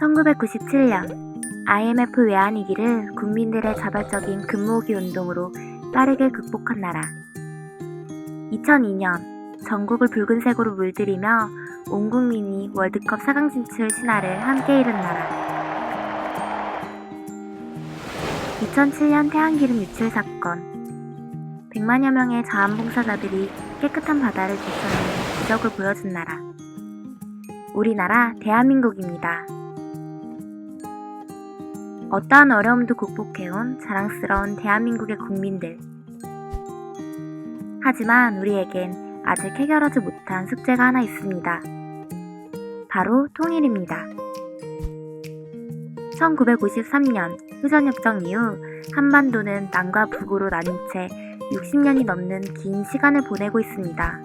1997년 IMF 외환위기를 국민들의 자발적인 근무기 운동으로 빠르게 극복한 나라. 2002년 전국을 붉은색으로 물들이며 온 국민이 월드컵 4강 진출 신화를 함께 이룬 나라. 2007년 태양기름 유출 사건. 100만여 명의 자원봉사자들이 깨끗한 바다를 되찾는 기적을 보여준 나라. 우리나라 대한민국입니다. 어떠한 어려움도 극복해온 자랑스러운 대한민국의 국민들. 하지만 우리에겐 아직 해결하지 못한 숙제가 하나 있습니다. 바로 통일입니다. 1953년 휴전협정 이후 한반도는 남과 북으로 나뉜 채 60년이 넘는 긴 시간을 보내고 있습니다.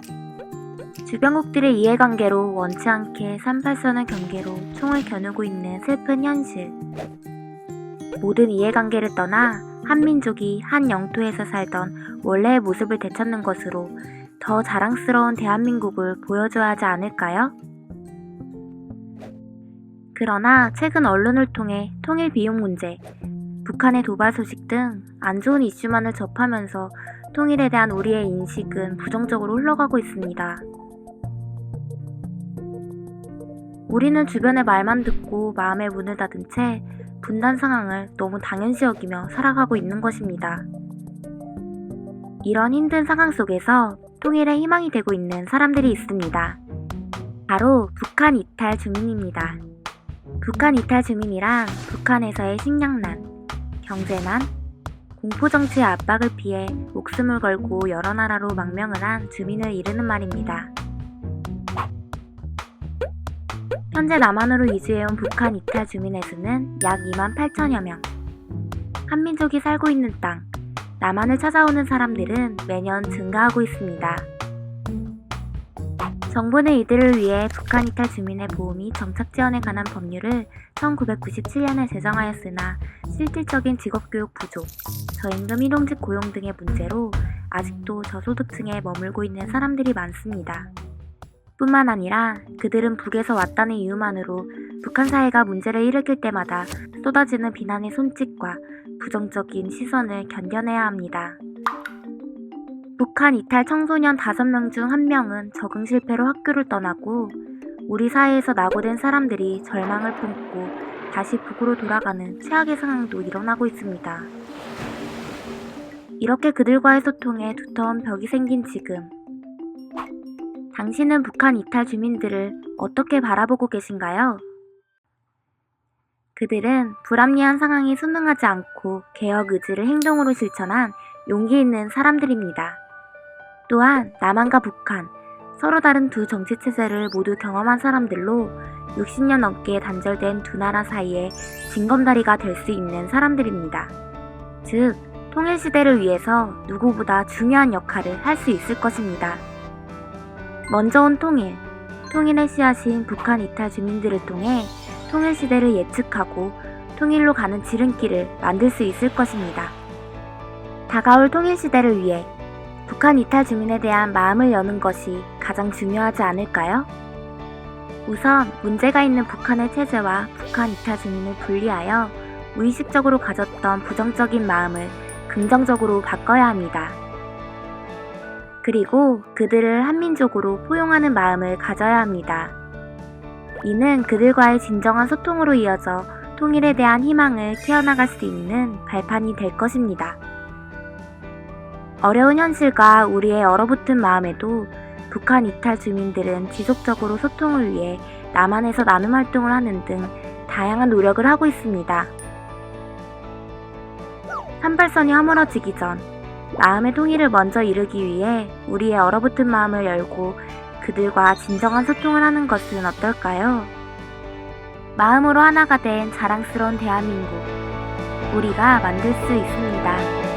주변국들의 이해관계로 원치 않게 38선을 경계로 총을 겨누고 있는 슬픈 현실. 모든 이해관계를 떠나 한민족이 한 영토에서 살던 원래의 모습을 되찾는 것으로 더 자랑스러운 대한민국을 보여줘야 하지 않을까요? 그러나 최근 언론을 통해 통일 비용 문제, 북한의 도발 소식 등 안 좋은 이슈만을 접하면서 통일에 대한 우리의 인식은 부정적으로 흘러가고 있습니다. 우리는 주변의 말만 듣고 마음의 문을 닫은 채 분단 상황을 너무 당연시 여기며 살아가고 있는 것입니다. 이런 힘든 상황 속에서 통일의 희망이 되고 있는 사람들이 있습니다. 바로 북한 이탈 주민입니다. 북한 이탈 주민이란 북한에서의 식량난, 경제난, 공포정치의 압박을 피해 목숨을 걸고 여러 나라로 망명을 한 주민을 이르는 말입니다. 현재 남한으로 이주해온 북한 이탈 주민의 수는 약 2만 8천여 명. 한민족이 살고 있는 땅, 남한을 찾아오는 사람들은 매년 증가하고 있습니다. 정부는 이들을 위해 북한 이탈 주민의 보호 및 정착 지원에 관한 법률을 1997년에 제정하였으나 실질적인 직업교육 부족, 저임금 일용직 고용 등의 문제로 아직도 저소득층에 머물고 있는 사람들이 많습니다. 뿐만 아니라 그들은 북에서 왔다는 이유만으로 북한 사회가 문제를 일으킬 때마다 쏟아지는 비난의 손짓과 부정적인 시선을 견뎌내야 합니다. 북한 이탈 청소년 5명 중 1명은 적응 실패로 학교를 떠나고 우리 사회에서 낙오된 사람들이 절망을 품고 다시 북으로 돌아가는 최악의 상황도 일어나고 있습니다. 이렇게 그들과의 소통에 두터운 벽이 생긴 지금 당신은 북한 이탈 주민들을 어떻게 바라보고 계신가요? 그들은 불합리한 상황에 순응하지 않고 개혁 의지를 행동으로 실천한 용기 있는 사람들입니다. 또한 남한과 북한, 서로 다른 두 정치 체제를 모두 경험한 사람들로 60년 넘게 단절된 두 나라 사이에 징검다리가 될 수 있는 사람들입니다. 즉, 통일 시대를 위해서 누구보다 중요한 역할을 할 수 있을 것입니다. 먼저 온 통일, 통일의 씨앗인 북한 이탈 주민들을 통해 통일 시대를 예측하고 통일로 가는 지름길을 만들 수 있을 것입니다. 다가올 통일 시대를 위해 북한 이탈 주민에 대한 마음을 여는 것이 가장 중요하지 않을까요? 우선 문제가 있는 북한의 체제와 북한 이탈 주민을 분리하여 무의식적으로 가졌던 부정적인 마음을 긍정적으로 바꿔야 합니다. 그리고 그들을 한민족으로 포용하는 마음을 가져야 합니다. 이는 그들과의 진정한 소통으로 이어져 통일에 대한 희망을 키워나갈 수 있는 발판이 될 것입니다. 어려운 현실과 우리의 얼어붙은 마음에도 북한 이탈 주민들은 지속적으로 소통을 위해 남한에서 나눔 활동을 하는 등 다양한 노력을 하고 있습니다. 한발선이 허물어지기 전 마음의 통일을 먼저 이루기 위해 우리의 얼어붙은 마음을 열고 그들과 진정한 소통을 하는 것은 어떨까요? 마음으로 하나가 된 자랑스러운 대한민국. 우리가 만들 수 있습니다.